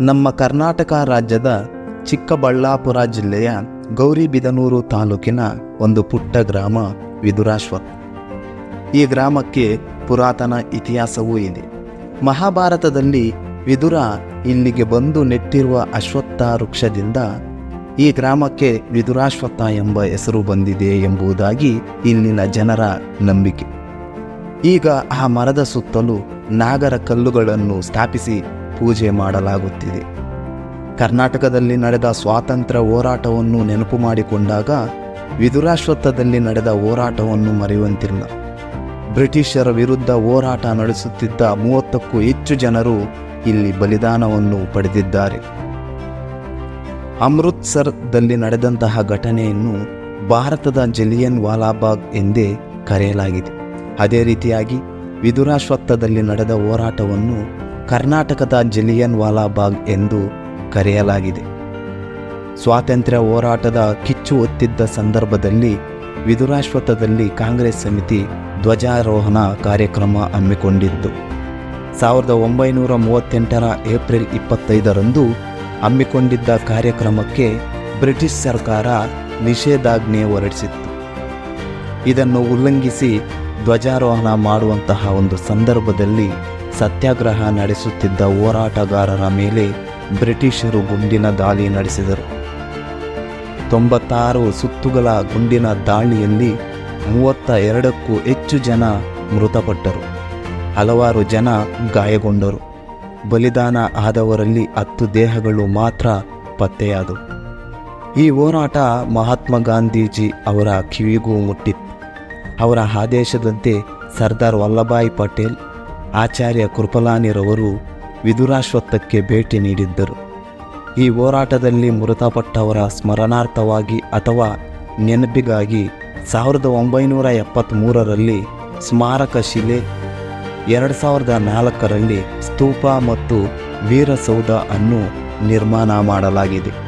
ನಮ್ಮ ಕರ್ನಾಟಕ ರಾಜ್ಯದ ಚಿಕ್ಕಬಳ್ಳಾಪುರ ಜಿಲ್ಲೆಯ ಗೌರಿಬಿದನೂರು ತಾಲೂಕಿನ ಒಂದು ಪುಟ್ಟ ಗ್ರಾಮ ವಿದುರಾಶ್ವ ಈ ಗ್ರಾಮಕ್ಕೆ ಪುರಾತನ ಇತಿಹಾಸವೂ ಇದೆ. ಮಹಾಭಾರತದಲ್ಲಿ ವಿದುರ ಇಲ್ಲಿಗೆ ಬಂದು ನೆಟ್ಟಿರುವ ಅಶ್ವತ್ಥ ವೃಕ್ಷದಿಂದ ಈ ಗ್ರಾಮಕ್ಕೆ ವಿದುರಾಶ್ವತ್ಥ ಎಂಬ ಹೆಸರು ಬಂದಿದೆ ಎಂಬುದಾಗಿ ಇಲ್ಲಿನ ಜನರ ನಂಬಿಕೆ. ಈಗ ಆ ಮರದ ಸುತ್ತಲೂ ನಾಗರ ಕಲ್ಲುಗಳನ್ನು ಸ್ಥಾಪಿಸಿ ಪೂಜೆ ಮಾಡಲಾಗುತ್ತಿದೆ. ಕರ್ನಾಟಕದಲ್ಲಿ ನಡೆದ ಸ್ವಾತಂತ್ರ್ಯ ಹೋರಾಟವನ್ನು ನೆನಪು ಮಾಡಿಕೊಂಡಾಗ ವಿದುರಾಶ್ವತ್ಥದಲ್ಲಿ ನಡೆದ ಹೋರಾಟವನ್ನು ಮರೆಯುವಂತಿಲ್ಲ. ಬ್ರಿಟಿಷರ ವಿರುದ್ಧ ಹೋರಾಟ ನಡೆಸುತ್ತಿದ್ದ ಮೂವತ್ತಕ್ಕೂ ಹೆಚ್ಚು ಜನರು ಇಲ್ಲಿ ಬಲಿದಾನವನ್ನು ಪಡೆದಿದ್ದಾರೆ. ಅಮೃತ್ಸರ್ದಲ್ಲಿ ನಡೆದಂತಹ ಘಟನೆಯನ್ನು ಭಾರತದ ಜಲಿಯನ್ ವಾಲಾಬಾಗ್ ಎಂದೇ ಕರೆಯಲಾಗಿದೆ. ಅದೇ ರೀತಿಯಾಗಿ ವಿದುರಾಶ್ವತ್ಥದಲ್ಲಿ ನಡೆದ ಹೋರಾಟವನ್ನು ಕರ್ನಾಟಕದ ಜಲಿಯನ್ ವಾಲಾಬಾಗ್ ಎಂದು ಕರೆಯಲಾಗಿದೆ. ಸ್ವಾತಂತ್ರ್ಯ ಹೋರಾಟದ ಕಿಚ್ಚು ಹೊತ್ತಿದ್ದ ಸಂದರ್ಭದಲ್ಲಿ ವಿದುರಾಶ್ವತದಲ್ಲಿ ಕಾಂಗ್ರೆಸ್ ಸಮಿತಿ ಧ್ವಜಾರೋಹಣ ಕಾರ್ಯಕ್ರಮ ಹಮ್ಮಿಕೊಂಡಿತ್ತು. ಸಾವಿರದ ಒಂಬೈನೂರ ಮೂವತ್ತೆಂಟರ ಏಪ್ರಿಲ್ ಇಪ್ಪತ್ತೈದರಂದು ಹಮ್ಮಿಕೊಂಡಿದ್ದ ಕಾರ್ಯಕ್ರಮಕ್ಕೆ ಬ್ರಿಟಿಷ್ ಸರ್ಕಾರ ನಿಷೇಧಾಜ್ಞೆ ಹೊರಡಿಸಿತ್ತು. ಇದನ್ನು ಉಲ್ಲಂಘಿಸಿ ಧ್ವಜಾರೋಹಣ ಮಾಡುವಂತಹ ಒಂದು ಸಂದರ್ಭದಲ್ಲಿ ಸತ್ಯಾಗ್ರಹ ನಡೆಸುತ್ತಿದ್ದ ಹೋರಾಟಗಾರರ ಮೇಲೆ ಬ್ರಿಟಿಷರು ಗುಂಡಿನ ದಾಳಿ ನಡೆಸಿದರು. ತೊಂಬತ್ತಾರು ಸುತ್ತುಗಳ ಗುಂಡಿನ ದಾಳಿಯಲ್ಲಿ ಮೂವತ್ತ ಎರಡಕ್ಕೂ ಹೆಚ್ಚು ಜನ ಮೃತಪಟ್ಟರು. ಹಲವಾರು ಜನ ಗಾಯಗೊಂಡರು. ಬಲಿದಾನ ಆದವರಲ್ಲಿ ಹತ್ತು ದೇಹಗಳು ಮಾತ್ರ ಪತ್ತೆಯಾದವು. ಈ ಹೋರಾಟ ಮಹಾತ್ಮ ಗಾಂಧೀಜಿ ಅವರ ಕಿವಿಗೂ ಮುಟ್ಟಿತ್ತು. ಅವರ ಆದೇಶದಂತೆ ಸರ್ದಾರ್ ವಲ್ಲಭಾಯಿ ಪಟೇಲ್ ಆಚಾರ್ಯ ಕೃಪಲಾನಿರವರು ವಿದುರಾಶ್ವತ್ಥಕ್ಕೆ ಭೇಟಿ ನೀಡಿದ್ದರು. ಈ ಹೋರಾಟದಲ್ಲಿ ಮೃತಪಟ್ಟವರ ಸ್ಮರಣಾರ್ಥವಾಗಿ ಅಥವಾ ನೆನಪಿಗಾಗಿ ಸಾವಿರದ ಒಂಬೈನೂರ ಎಪ್ಪತ್ತ್ಮೂರರಲ್ಲಿ ಸ್ಮಾರಕ ಶಿಲೆ ಎರಡು ಸಾವಿರದ ನಾಲ್ಕರಲ್ಲಿ ಸ್ತೂಪ ಮತ್ತು ವೀರಸೌಧ ಅನ್ನು ನಿರ್ಮಾಣ ಮಾಡಲಾಗಿದೆ